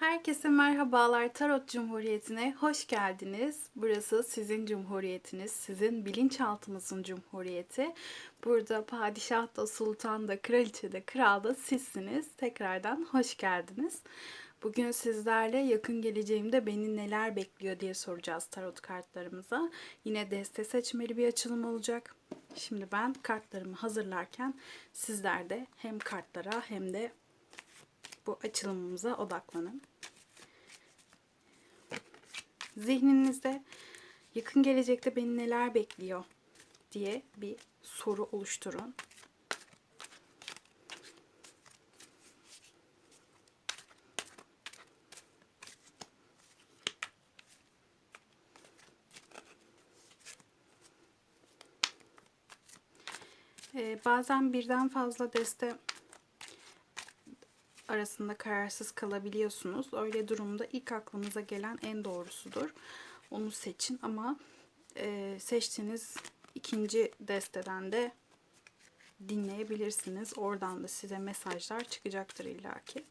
Herkese merhabalar. Tarot Cumhuriyeti'ne hoş geldiniz. Burası sizin cumhuriyetiniz, sizin bilinçaltınızın cumhuriyeti. Burada padişah da, sultan da, kraliçe de, kral da sizsiniz. Tekrardan hoş geldiniz. Bugün sizlerle yakın geleceğimde beni neler bekliyor diye soracağız tarot kartlarımıza. Yine deste seçmeli bir açılım olacak. Şimdi ben kartlarımı hazırlarken sizler de hem kartlara hem de bu açılımımıza odaklanın. Zihninizde yakın gelecekte beni neler bekliyor diye bir soru oluşturun. Ee, bazen birden fazla deste arasında kararsız kalabiliyorsunuz. Öyle durumda ilk aklınıza gelen en doğrusudur. Onu seçin ama e, seçtiğiniz ikinci desteden de dinleyebilirsiniz. Oradan da size mesajlar çıkacaktır illaki.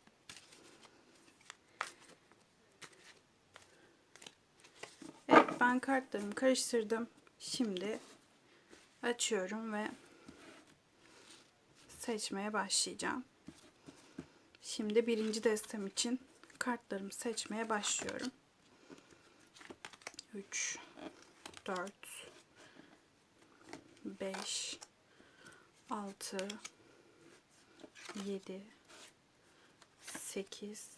Evet ben kartlarımı karıştırdım. Şimdi açıyorum ve seçmeye başlayacağım. Şimdi birinci destem için kartlarımı seçmeye başlıyorum. 3 4 5 6 7 8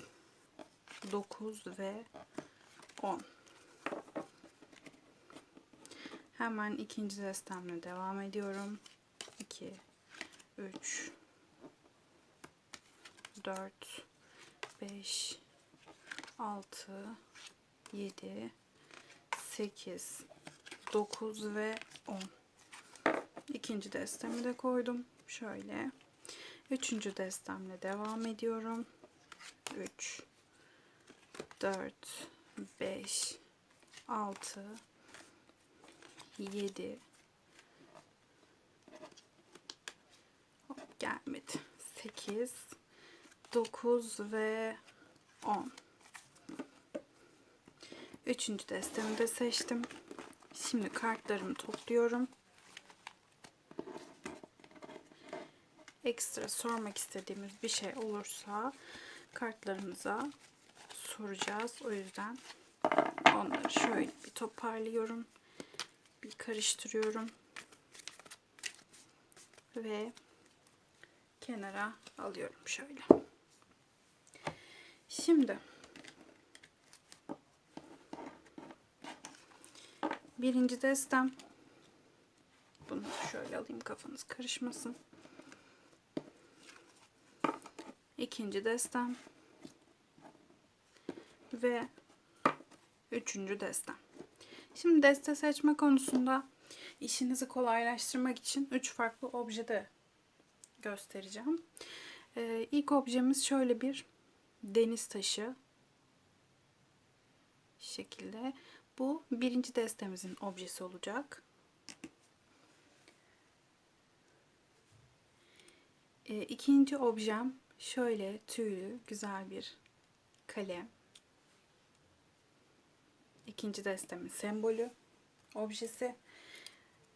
9 ve 10 Hemen ikinci destemle devam ediyorum. 2 3 4 5 6 7 8 9 ve 10 ikinci destemi de koydum. Şöyle. Üçüncü destemle devam ediyorum. 3 4 5 6 7 Hop, gelmedi. 8 9 ve 10. Üçüncü destemi de seçtim. Şimdi kartlarımı topluyorum. Ekstra sormak istediğimiz bir şey olursa kartlarımıza soracağız. O yüzden onları şöyle bir toparlıyorum. Bir karıştırıyorum. Ve kenara alıyorum şöyle. Şimdi birinci destem bunu şöyle alayım kafanız karışmasın. İkinci destem ve üçüncü destem. Şimdi deste seçme konusunda işinizi kolaylaştırmak için üç farklı objede göstereceğim. Ee, ilk objemiz şöyle bir deniz taşı şekilde. Bu birinci destemizin objesi olacak. E, ikinci objem şöyle tüylü güzel bir kalem. İkinci destemin sembolü, objesi.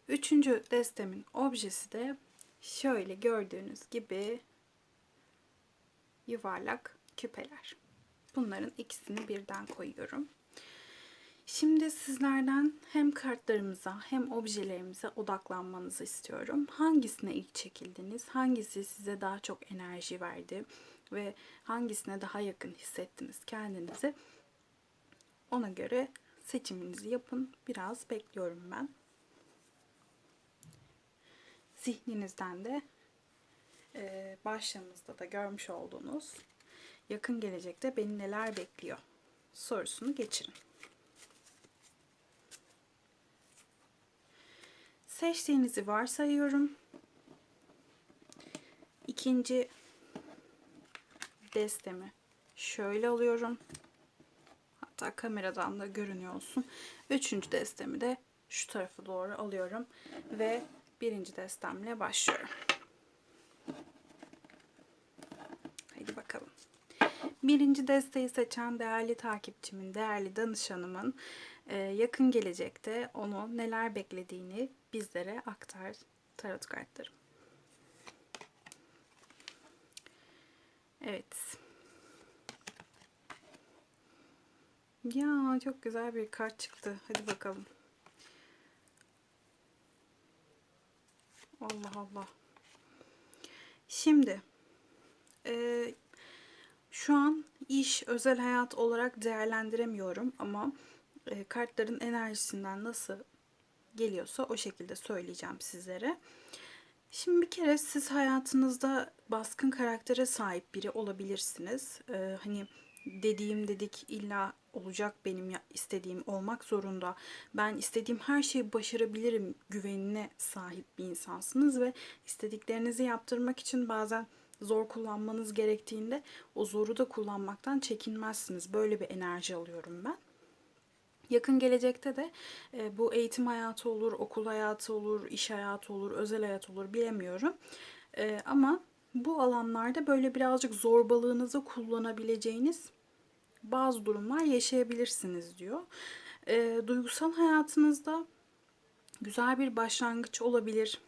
Üçüncü destemin objesi de şöyle gördüğünüz gibi yuvarlak küpeler. Bunların ikisini birden koyuyorum. Şimdi sizlerden hem kartlarımıza hem objelerimize odaklanmanızı istiyorum. Hangisine ilk çekildiniz? Hangisi size daha çok enerji verdi? Ve hangisine daha yakın hissettiniz kendinizi? Ona göre seçiminizi yapın. Biraz bekliyorum ben. Zihninizden de başlığımızda da görmüş olduğunuz yakın gelecekte beni neler bekliyor sorusunu geçirin. Seçtiğinizi varsayıyorum. İkinci destemi şöyle alıyorum. Hatta kameradan da görünüyor olsun. Üçüncü destemi de şu tarafa doğru alıyorum ve birinci destemle başlıyorum. Birinci desteği seçen değerli takipçimin, değerli danışanımın e, yakın gelecekte onu neler beklediğini bizlere aktar tarot kartlarım. Evet. Ya çok güzel bir kart çıktı. Hadi bakalım. Allah Allah. Şimdi e, şu an iş, özel hayat olarak değerlendiremiyorum ama e, kartların enerjisinden nasıl geliyorsa o şekilde söyleyeceğim sizlere. Şimdi bir kere siz hayatınızda baskın karaktere sahip biri olabilirsiniz. Ee, hani dediğim dedik illa olacak benim istediğim olmak zorunda. Ben istediğim her şeyi başarabilirim güvenine sahip bir insansınız ve istediklerinizi yaptırmak için bazen zor kullanmanız gerektiğinde o zoru da kullanmaktan çekinmezsiniz. Böyle bir enerji alıyorum ben. Yakın gelecekte de e, bu eğitim hayatı olur, okul hayatı olur, iş hayatı olur, özel hayat olur bilemiyorum. E, ama bu alanlarda böyle birazcık zorbalığınızı kullanabileceğiniz bazı durumlar yaşayabilirsiniz diyor. E, duygusal hayatınızda güzel bir başlangıç olabilir.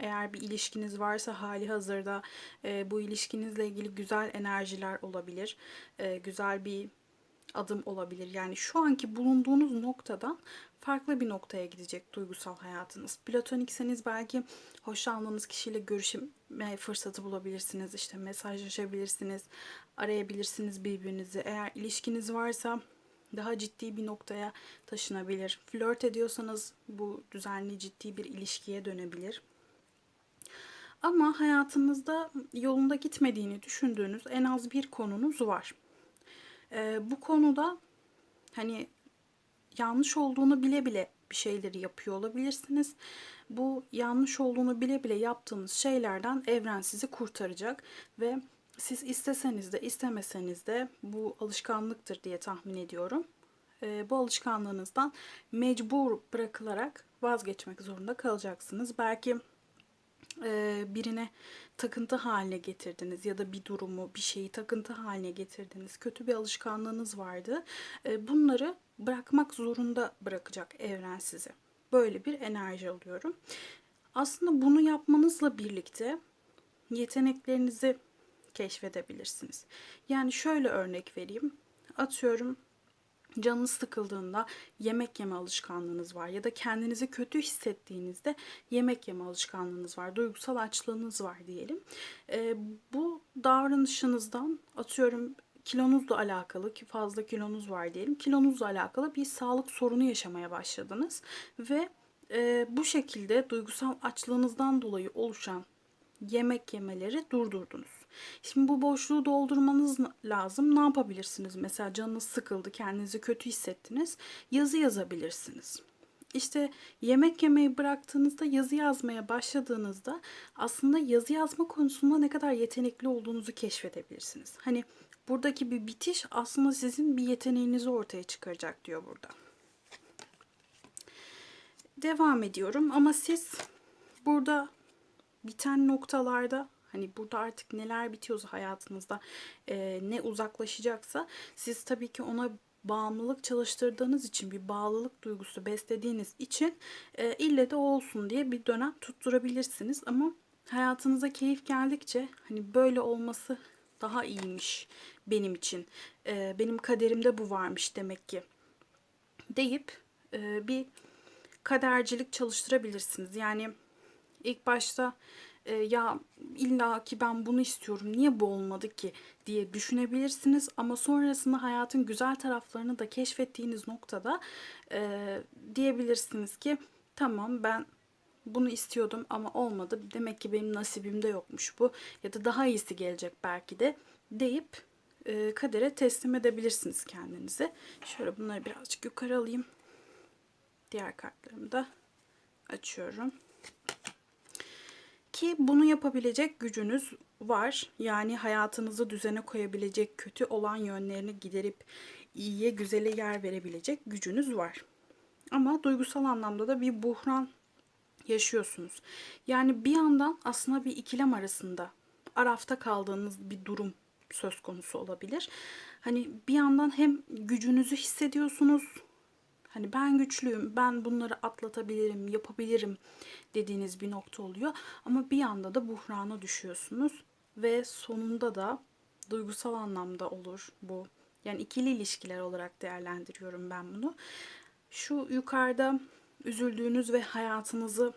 Eğer bir ilişkiniz varsa hali hazırda e, bu ilişkinizle ilgili güzel enerjiler olabilir. E, güzel bir adım olabilir. Yani şu anki bulunduğunuz noktadan farklı bir noktaya gidecek duygusal hayatınız. Platonikseniz belki hoşlandığınız kişiyle görüşme fırsatı bulabilirsiniz. İşte mesajlaşabilirsiniz, arayabilirsiniz birbirinizi. Eğer ilişkiniz varsa daha ciddi bir noktaya taşınabilir. Flört ediyorsanız bu düzenli ciddi bir ilişkiye dönebilir. Ama hayatınızda yolunda gitmediğini düşündüğünüz en az bir konunuz var. Ee, bu konuda hani yanlış olduğunu bile bile bir şeyleri yapıyor olabilirsiniz. Bu yanlış olduğunu bile bile yaptığınız şeylerden evren sizi kurtaracak ve siz isteseniz de istemeseniz de bu alışkanlıktır diye tahmin ediyorum. Ee, bu alışkanlığınızdan mecbur bırakılarak vazgeçmek zorunda kalacaksınız. Belki e, birine takıntı haline getirdiniz ya da bir durumu, bir şeyi takıntı haline getirdiniz. Kötü bir alışkanlığınız vardı. E, bunları bırakmak zorunda bırakacak evren sizi. Böyle bir enerji alıyorum. Aslında bunu yapmanızla birlikte yeteneklerinizi keşfedebilirsiniz. Yani şöyle örnek vereyim. Atıyorum canınız sıkıldığında yemek yeme alışkanlığınız var ya da kendinizi kötü hissettiğinizde yemek yeme alışkanlığınız var, duygusal açlığınız var diyelim. E, bu davranışınızdan atıyorum kilonuzla alakalı ki fazla kilonuz var diyelim. Kilonuzla alakalı bir sağlık sorunu yaşamaya başladınız ve e, bu şekilde duygusal açlığınızdan dolayı oluşan yemek yemeleri durdurdunuz. Şimdi bu boşluğu doldurmanız lazım. Ne yapabilirsiniz? Mesela canınız sıkıldı, kendinizi kötü hissettiniz. Yazı yazabilirsiniz. İşte yemek yemeyi bıraktığınızda yazı yazmaya başladığınızda aslında yazı yazma konusunda ne kadar yetenekli olduğunuzu keşfedebilirsiniz. Hani buradaki bir bitiş aslında sizin bir yeteneğinizi ortaya çıkaracak diyor burada. Devam ediyorum ama siz burada biten noktalarda Hani burada artık neler bitiyorsa hayatınızda e, ne uzaklaşacaksa siz tabii ki ona bağımlılık çalıştırdığınız için bir bağlılık duygusu beslediğiniz için e, ille de olsun diye bir dönem tutturabilirsiniz. Ama hayatınıza keyif geldikçe hani böyle olması daha iyiymiş benim için. E, benim kaderimde bu varmış demek ki deyip e, bir kadercilik çalıştırabilirsiniz. Yani ilk başta e, ya illa ki ben bunu istiyorum niye bu olmadı ki diye düşünebilirsiniz ama sonrasında hayatın güzel taraflarını da keşfettiğiniz noktada e, diyebilirsiniz ki tamam ben bunu istiyordum ama olmadı demek ki benim nasibimde yokmuş bu ya da daha iyisi gelecek belki de deyip e, kadere teslim edebilirsiniz kendinizi. Şöyle bunları birazcık yukarı alayım. Diğer kartlarımı da açıyorum ki bunu yapabilecek gücünüz var. Yani hayatınızı düzene koyabilecek, kötü olan yönlerini giderip iyiye, güzele yer verebilecek gücünüz var. Ama duygusal anlamda da bir buhran yaşıyorsunuz. Yani bir yandan aslında bir ikilem arasında arafta kaldığınız bir durum söz konusu olabilir. Hani bir yandan hem gücünüzü hissediyorsunuz. Hani ben güçlüyüm, ben bunları atlatabilirim, yapabilirim dediğiniz bir nokta oluyor. Ama bir yanda da buhrana düşüyorsunuz ve sonunda da duygusal anlamda olur bu. Yani ikili ilişkiler olarak değerlendiriyorum ben bunu. Şu yukarıda üzüldüğünüz ve hayatınızı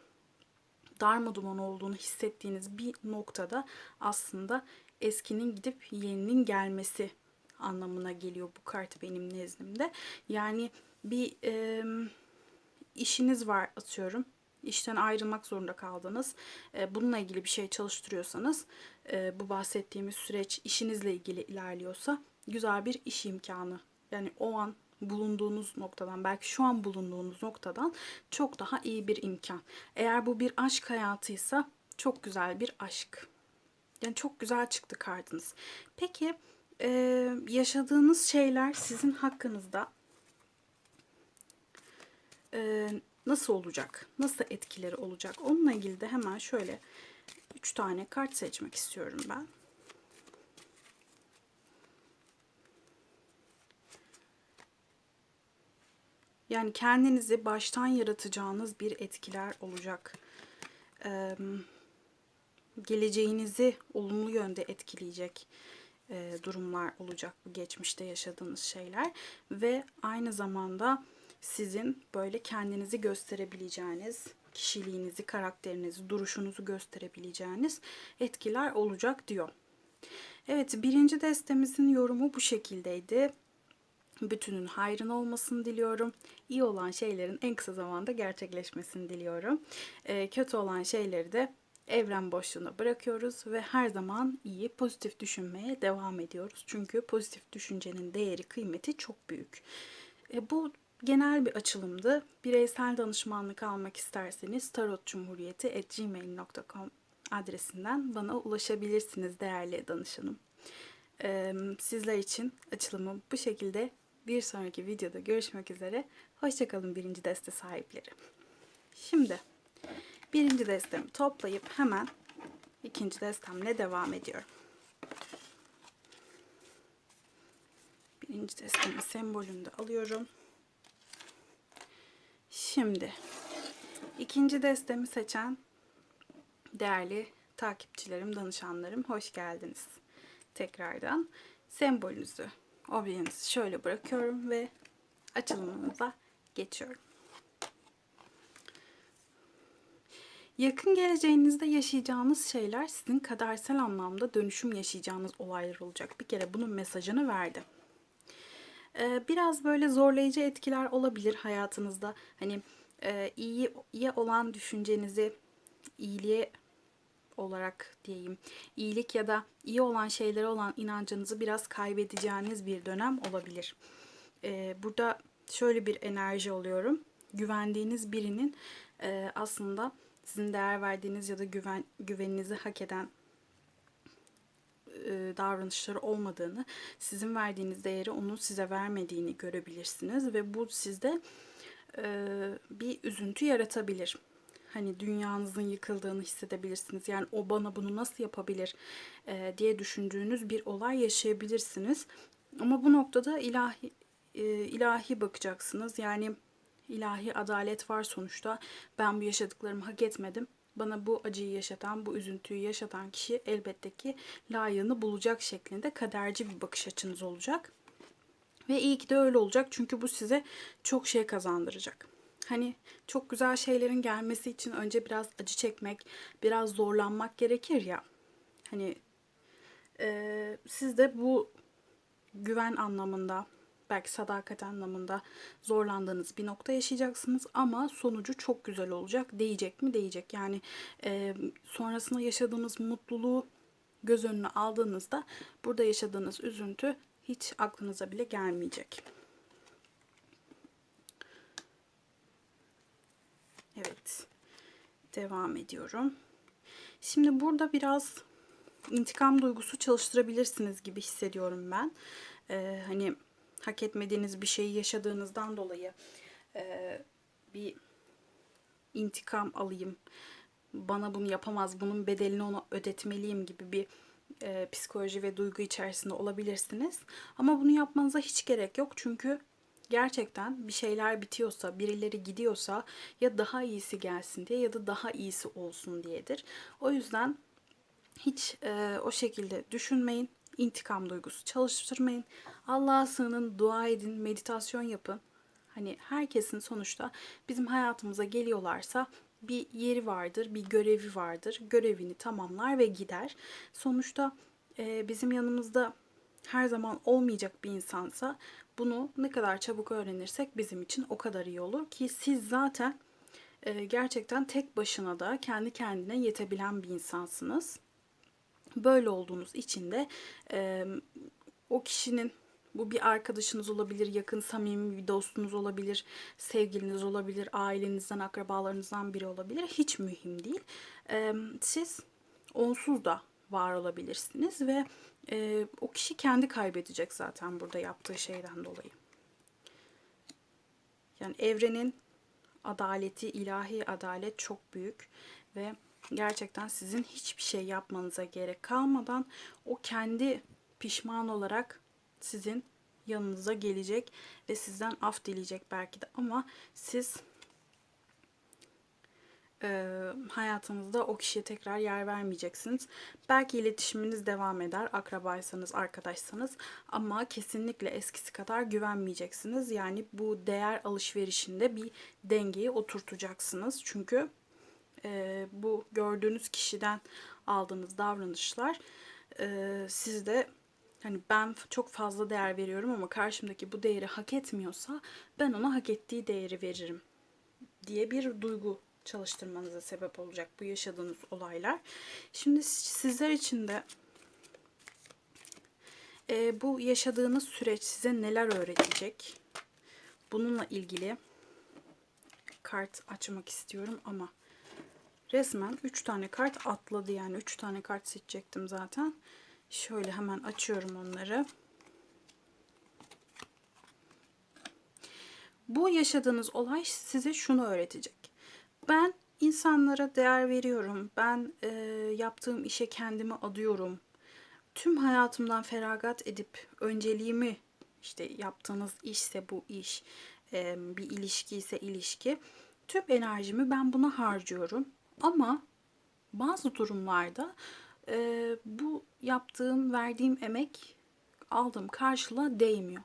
darmaduman olduğunu hissettiğiniz bir noktada aslında eskinin gidip yeninin gelmesi anlamına geliyor bu kart benim nezdimde. Yani bir e, işiniz var atıyorum. İşten ayrılmak zorunda kaldınız. E, bununla ilgili bir şey çalıştırıyorsanız e, bu bahsettiğimiz süreç işinizle ilgili ilerliyorsa güzel bir iş imkanı. Yani o an bulunduğunuz noktadan belki şu an bulunduğunuz noktadan çok daha iyi bir imkan. Eğer bu bir aşk hayatıysa çok güzel bir aşk. Yani çok güzel çıktı kartınız. Peki e, yaşadığınız şeyler sizin hakkınızda e, nasıl olacak? Nasıl etkileri olacak? Onunla ilgili de hemen şöyle 3 tane kart seçmek istiyorum ben. Yani kendinizi baştan yaratacağınız bir etkiler olacak. Ee, geleceğinizi olumlu yönde etkileyecek e, durumlar olacak bu geçmişte yaşadığınız şeyler ve aynı zamanda sizin böyle kendinizi gösterebileceğiniz, kişiliğinizi, karakterinizi, duruşunuzu gösterebileceğiniz etkiler olacak diyor. Evet birinci destemizin yorumu bu şekildeydi. Bütünün hayrın olmasını diliyorum. İyi olan şeylerin en kısa zamanda gerçekleşmesini diliyorum. E, kötü olan şeyleri de evren boşluğuna bırakıyoruz ve her zaman iyi, pozitif düşünmeye devam ediyoruz. Çünkü pozitif düşüncenin değeri, kıymeti çok büyük. E, bu genel bir açılımdı. Bireysel danışmanlık almak isterseniz tarotcumhuriyeti.gmail.com adresinden bana ulaşabilirsiniz değerli danışanım. Sizler için açılımı bu şekilde bir sonraki videoda görüşmek üzere. Hoşçakalın birinci deste sahipleri. Şimdi birinci destemi toplayıp hemen ikinci destemle devam ediyorum. Birinci destemin sembolünü de alıyorum. Şimdi ikinci destemi seçen değerli takipçilerim, danışanlarım hoş geldiniz. Tekrardan sembolünüzü objenizi şöyle bırakıyorum ve açılımımıza geçiyorum. Yakın geleceğinizde yaşayacağınız şeyler sizin kadersel anlamda dönüşüm yaşayacağınız olaylar olacak. Bir kere bunun mesajını verdi. Ee, biraz böyle zorlayıcı etkiler olabilir hayatınızda. Hani e, iyiye olan düşüncenizi iyiliğe olarak diyeyim iyilik ya da iyi olan şeylere olan inancınızı biraz kaybedeceğiniz bir dönem olabilir. Ee, burada şöyle bir enerji oluyorum. Güvendiğiniz birinin e, aslında sizin değer verdiğiniz ya da güven güveninizi hak eden davranışları olmadığını, sizin verdiğiniz değeri onun size vermediğini görebilirsiniz ve bu sizde e, bir üzüntü yaratabilir hani dünyanızın yıkıldığını hissedebilirsiniz. Yani o bana bunu nasıl yapabilir e, diye düşündüğünüz bir olay yaşayabilirsiniz. Ama bu noktada ilahi e, ilahi bakacaksınız. Yani ilahi adalet var sonuçta. Ben bu yaşadıklarımı hak etmedim. Bana bu acıyı yaşatan, bu üzüntüyü yaşatan kişi elbette ki layığını bulacak şeklinde kaderci bir bakış açınız olacak. Ve iyi ki de öyle olacak çünkü bu size çok şey kazandıracak. Hani çok güzel şeylerin gelmesi için önce biraz acı çekmek, biraz zorlanmak gerekir ya. Hani e, siz de bu güven anlamında, belki sadakat anlamında zorlandığınız bir nokta yaşayacaksınız ama sonucu çok güzel olacak. Değecek mi? Değecek. Yani e, sonrasında yaşadığınız mutluluğu göz önüne aldığınızda burada yaşadığınız üzüntü hiç aklınıza bile gelmeyecek. Evet. Devam ediyorum. Şimdi burada biraz intikam duygusu çalıştırabilirsiniz gibi hissediyorum ben. Ee, hani hak etmediğiniz bir şeyi yaşadığınızdan dolayı e, bir intikam alayım. Bana bunu yapamaz, bunun bedelini ona ödetmeliyim gibi bir e, psikoloji ve duygu içerisinde olabilirsiniz. Ama bunu yapmanıza hiç gerek yok çünkü gerçekten bir şeyler bitiyorsa, birileri gidiyorsa ya daha iyisi gelsin diye ya da daha iyisi olsun diyedir. O yüzden hiç e, o şekilde düşünmeyin. İntikam duygusu çalıştırmayın. Allah'a sığının, dua edin, meditasyon yapın. Hani herkesin sonuçta bizim hayatımıza geliyorlarsa bir yeri vardır, bir görevi vardır. Görevini tamamlar ve gider. Sonuçta e, bizim yanımızda her zaman olmayacak bir insansa bunu ne kadar çabuk öğrenirsek bizim için o kadar iyi olur ki siz zaten e, gerçekten tek başına da kendi kendine yetebilen bir insansınız. Böyle olduğunuz için de e, o kişinin bu bir arkadaşınız olabilir, yakın samimi bir dostunuz olabilir, sevgiliniz olabilir, ailenizden, akrabalarınızdan biri olabilir. Hiç mühim değil. E, siz onsuz da var olabilirsiniz ve e, o kişi kendi kaybedecek zaten burada yaptığı şeyden dolayı. Yani evrenin adaleti, ilahi adalet çok büyük ve gerçekten sizin hiçbir şey yapmanıza gerek kalmadan o kendi pişman olarak sizin yanınıza gelecek ve sizden af dileyecek belki de ama siz e, hayatınızda o kişiye tekrar yer vermeyeceksiniz. Belki iletişiminiz devam eder, akrabaysanız, arkadaşsanız ama kesinlikle eskisi kadar güvenmeyeceksiniz. Yani bu değer alışverişinde bir dengeyi oturtacaksınız. Çünkü e, bu gördüğünüz kişiden aldığınız davranışlar e, sizde hani ben çok fazla değer veriyorum ama karşımdaki bu değeri hak etmiyorsa ben ona hak ettiği değeri veririm diye bir duygu çalıştırmanıza sebep olacak bu yaşadığınız olaylar. Şimdi sizler için de e, bu yaşadığınız süreç size neler öğretecek? Bununla ilgili kart açmak istiyorum ama resmen 3 tane kart atladı yani 3 tane kart seçecektim zaten. Şöyle hemen açıyorum onları. Bu yaşadığınız olay size şunu öğretecek. Ben insanlara değer veriyorum. Ben e, yaptığım işe kendimi adıyorum. Tüm hayatımdan feragat edip önceliğimi işte yaptığınız işse bu iş, e, bir ilişki ise ilişki. Tüm enerjimi ben buna harcıyorum. Ama bazı durumlarda e, bu yaptığım, verdiğim emek aldığım karşılığa değmiyor.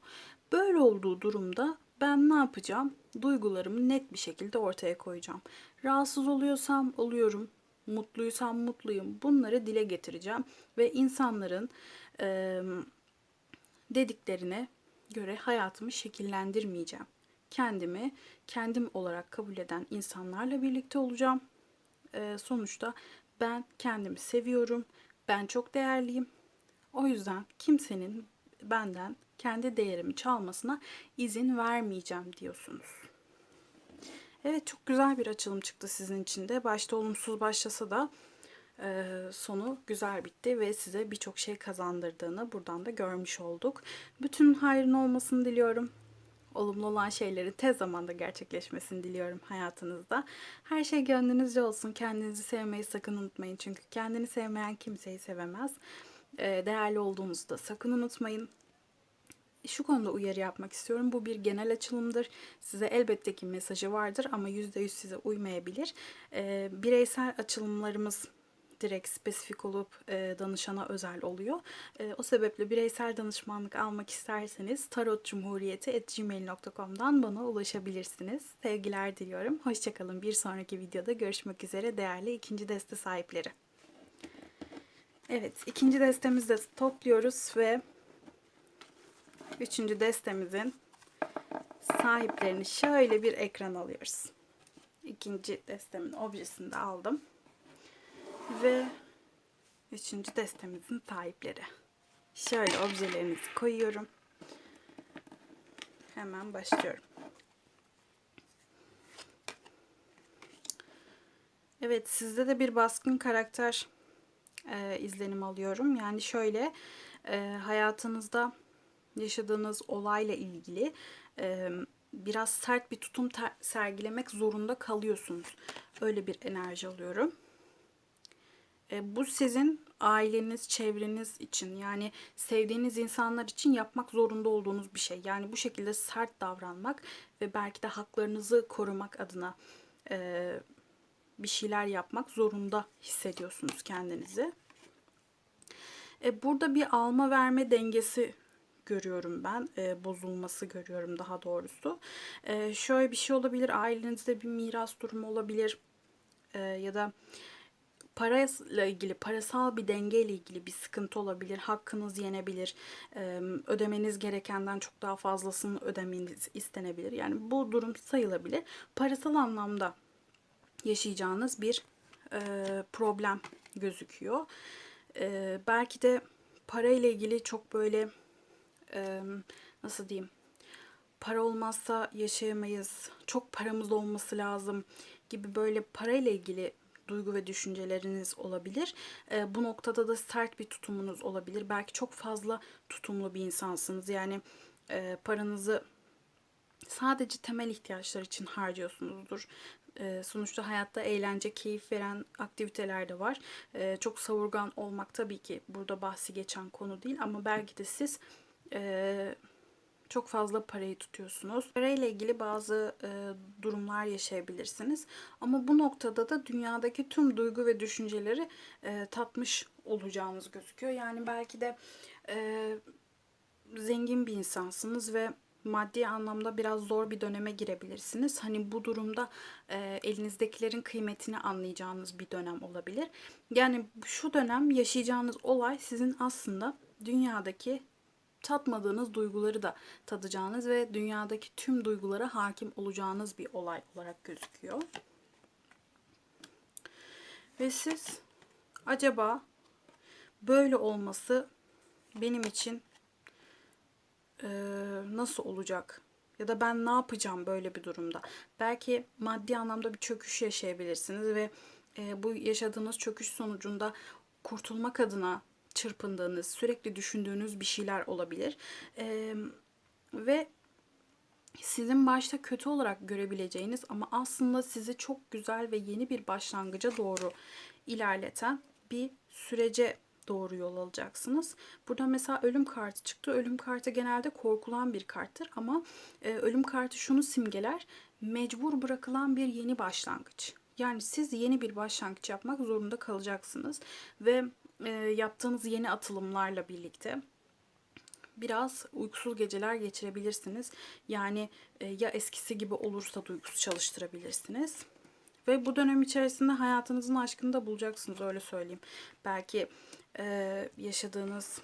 Böyle olduğu durumda ben ne yapacağım? Duygularımı net bir şekilde ortaya koyacağım. Rahatsız oluyorsam oluyorum, mutluysam mutluyum. Bunları dile getireceğim ve insanların e, dediklerine göre hayatımı şekillendirmeyeceğim. Kendimi kendim olarak kabul eden insanlarla birlikte olacağım. Sonuçta ben kendimi seviyorum. Ben çok değerliyim. O yüzden kimsenin benden kendi değerimi çalmasına izin vermeyeceğim diyorsunuz. Evet çok güzel bir açılım çıktı sizin için de. Başta olumsuz başlasa da sonu güzel bitti ve size birçok şey kazandırdığını buradan da görmüş olduk. Bütün hayrın olmasını diliyorum. Olumlu olan şeylerin tez zamanda gerçekleşmesini diliyorum hayatınızda. Her şey gönlünüzce olsun. Kendinizi sevmeyi sakın unutmayın. Çünkü kendini sevmeyen kimseyi sevemez. E, değerli olduğunuzu da sakın unutmayın şu konuda uyarı yapmak istiyorum. Bu bir genel açılımdır. Size elbette ki mesajı vardır ama %100 size uymayabilir. E, bireysel açılımlarımız direkt spesifik olup e, danışana özel oluyor. E, o sebeple bireysel danışmanlık almak isterseniz tarotcumhuriyeti.gmail.com'dan bana ulaşabilirsiniz. Sevgiler diliyorum. Hoşçakalın. Bir sonraki videoda görüşmek üzere değerli ikinci deste sahipleri. Evet, ikinci destemizi de topluyoruz ve Üçüncü destemizin sahiplerini şöyle bir ekran alıyoruz. İkinci destemin objesini de aldım. Ve üçüncü destemizin sahipleri. Şöyle objelerinizi koyuyorum. Hemen başlıyorum. Evet sizde de bir baskın karakter e, izlenim alıyorum. Yani şöyle e, hayatınızda yaşadığınız olayla ilgili e, biraz sert bir tutum sergilemek zorunda kalıyorsunuz. Öyle bir enerji alıyorum. E, bu sizin aileniz, çevreniz için yani sevdiğiniz insanlar için yapmak zorunda olduğunuz bir şey. Yani bu şekilde sert davranmak ve belki de haklarınızı korumak adına e, bir şeyler yapmak zorunda hissediyorsunuz kendinizi. E, burada bir alma verme dengesi görüyorum ben. E, bozulması görüyorum daha doğrusu. E, şöyle bir şey olabilir. Ailenizde bir miras durumu olabilir. E, ya da parayla ilgili, parasal bir denge ilgili bir sıkıntı olabilir. Hakkınız yenebilir. Ödemeniz gerekenden çok daha fazlasını ödemeniz istenebilir. Yani bu durum sayılabilir. Parasal anlamda yaşayacağınız bir problem gözüküyor. Belki de para ile ilgili çok böyle nasıl diyeyim para olmazsa yaşayamayız, çok paramız olması lazım gibi böyle parayla ilgili duygu ve düşünceleriniz olabilir. E, bu noktada da sert bir tutumunuz olabilir. Belki çok fazla tutumlu bir insansınız. Yani e, paranızı sadece temel ihtiyaçlar için harcıyorsunuzdur. E, sonuçta hayatta eğlence, keyif veren aktiviteler de var. E, çok savurgan olmak tabii ki burada bahsi geçen konu değil ama belki de siz e, çok fazla parayı tutuyorsunuz. Parayla ilgili bazı e, durumlar yaşayabilirsiniz. Ama bu noktada da dünyadaki tüm duygu ve düşünceleri e, tatmış olacağınız gözüküyor. Yani belki de e, zengin bir insansınız ve maddi anlamda biraz zor bir döneme girebilirsiniz. Hani bu durumda e, elinizdekilerin kıymetini anlayacağınız bir dönem olabilir. Yani şu dönem yaşayacağınız olay sizin aslında dünyadaki tatmadığınız duyguları da tadacağınız ve dünyadaki tüm duygulara hakim olacağınız bir olay olarak gözüküyor. Ve siz acaba böyle olması benim için e, nasıl olacak? Ya da ben ne yapacağım böyle bir durumda? Belki maddi anlamda bir çöküş yaşayabilirsiniz ve e, bu yaşadığınız çöküş sonucunda kurtulmak adına çırpındığınız, sürekli düşündüğünüz bir şeyler olabilir. E, ve sizin başta kötü olarak görebileceğiniz ama aslında sizi çok güzel ve yeni bir başlangıca doğru ilerleten bir sürece doğru yol alacaksınız. Burada mesela ölüm kartı çıktı. Ölüm kartı genelde korkulan bir karttır ama e, ölüm kartı şunu simgeler. Mecbur bırakılan bir yeni başlangıç. Yani siz yeni bir başlangıç yapmak zorunda kalacaksınız ve e, yaptığınız yeni atılımlarla birlikte biraz uykusuz geceler geçirebilirsiniz. Yani e, ya eskisi gibi olursa da uykusu çalıştırabilirsiniz. Ve bu dönem içerisinde hayatınızın aşkını da bulacaksınız öyle söyleyeyim. Belki e, yaşadığınız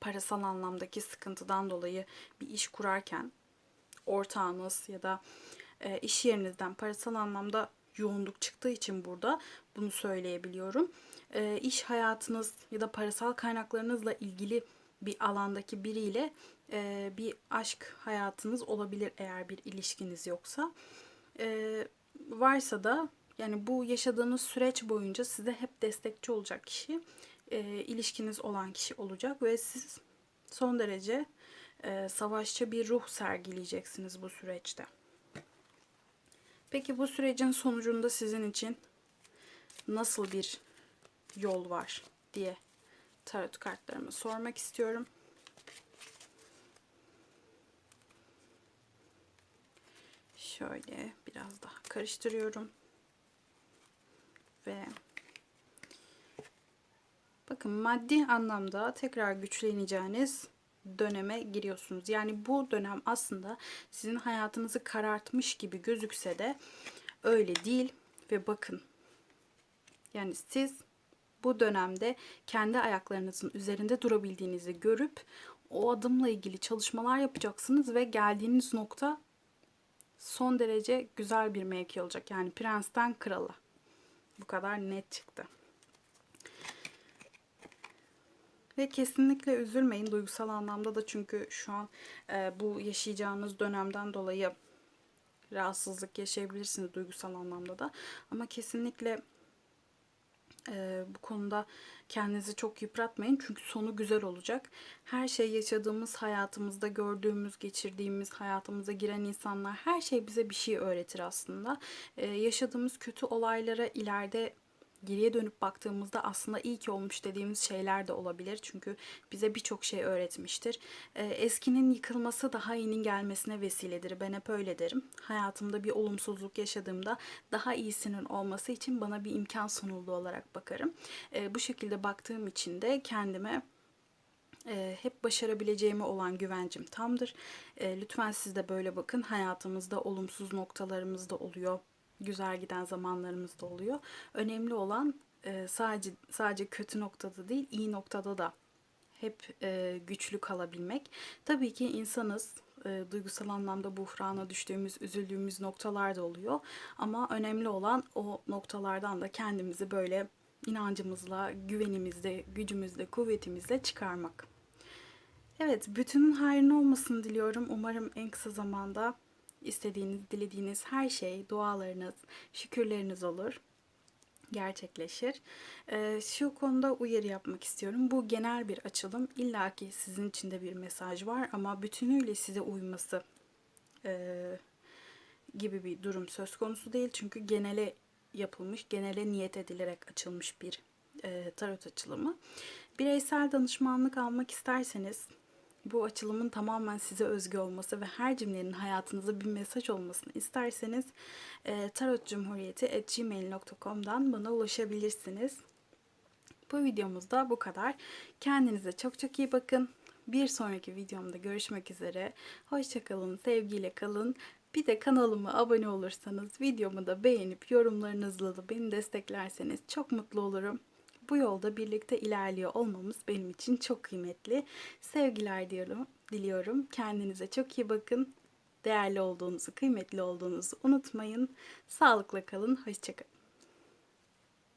parasal anlamdaki sıkıntıdan dolayı bir iş kurarken ortağınız ya da e, iş yerinizden parasal anlamda yoğunluk çıktığı için burada bunu söyleyebiliyorum. E, iş hayatınız ya da parasal kaynaklarınızla ilgili bir alandaki biriyle e, bir aşk hayatınız olabilir eğer bir ilişkiniz yoksa. E, varsa da yani bu yaşadığınız süreç boyunca size hep destekçi olacak kişi, e, ilişkiniz olan kişi olacak ve siz son derece e, savaşçı bir ruh sergileyeceksiniz bu süreçte. Peki bu sürecin sonucunda sizin için nasıl bir yol var diye tarot kartlarımı sormak istiyorum. Şöyle biraz daha karıştırıyorum. Ve bakın maddi anlamda tekrar güçleneceğiniz döneme giriyorsunuz. Yani bu dönem aslında sizin hayatınızı karartmış gibi gözükse de öyle değil ve bakın yani siz bu dönemde kendi ayaklarınızın üzerinde durabildiğinizi görüp o adımla ilgili çalışmalar yapacaksınız ve geldiğiniz nokta son derece güzel bir mevki olacak. Yani prensten krala. Bu kadar net çıktı. Ve kesinlikle üzülmeyin duygusal anlamda da çünkü şu an e, bu yaşayacağınız dönemden dolayı rahatsızlık yaşayabilirsiniz duygusal anlamda da. Ama kesinlikle bu konuda kendinizi çok yıpratmayın çünkü sonu güzel olacak. Her şey yaşadığımız hayatımızda gördüğümüz, geçirdiğimiz, hayatımıza giren insanlar her şey bize bir şey öğretir aslında. Yaşadığımız kötü olaylara ileride geriye dönüp baktığımızda aslında iyi ki olmuş dediğimiz şeyler de olabilir. Çünkü bize birçok şey öğretmiştir. Ee, eskinin yıkılması daha iyinin gelmesine vesiledir. Ben hep öyle derim. Hayatımda bir olumsuzluk yaşadığımda daha iyisinin olması için bana bir imkan sunuldu olarak bakarım. Ee, bu şekilde baktığım için de kendime e, hep başarabileceğime olan güvencim tamdır. E, lütfen siz de böyle bakın. Hayatımızda olumsuz noktalarımız da oluyor. Güzel giden zamanlarımız da oluyor. Önemli olan e, sadece sadece kötü noktada değil, iyi noktada da hep e, güçlü kalabilmek. Tabii ki insanız. E, duygusal anlamda buhrana düştüğümüz, üzüldüğümüz noktalar da oluyor. Ama önemli olan o noktalardan da kendimizi böyle inancımızla, güvenimizle, gücümüzle, kuvvetimizle çıkarmak. Evet, bütünün hayrına olmasını diliyorum. Umarım en kısa zamanda istediğiniz, dilediğiniz her şey, dualarınız, şükürleriniz olur gerçekleşir. Ee, şu konuda uyarı yapmak istiyorum. Bu genel bir açılım. İlla ki sizin içinde bir mesaj var ama bütünüyle size uyması e, gibi bir durum söz konusu değil. Çünkü genele yapılmış, genele niyet edilerek açılmış bir e, tarot açılımı. Bireysel danışmanlık almak isterseniz bu açılımın tamamen size özgü olması ve her cümlenin hayatınıza bir mesaj olmasını isterseniz e, tarotcumhuriyeti.gmail.com'dan bana ulaşabilirsiniz. Bu videomuzda bu kadar. Kendinize çok çok iyi bakın. Bir sonraki videomda görüşmek üzere. Hoşçakalın, sevgiyle kalın. Bir de kanalıma abone olursanız, videomu da beğenip yorumlarınızla da beni desteklerseniz çok mutlu olurum. Bu yolda birlikte ilerliyor olmamız benim için çok kıymetli. Sevgiler diyorum, diliyorum. Kendinize çok iyi bakın. Değerli olduğunuzu, kıymetli olduğunuzu unutmayın. Sağlıkla kalın. Hoşçakalın.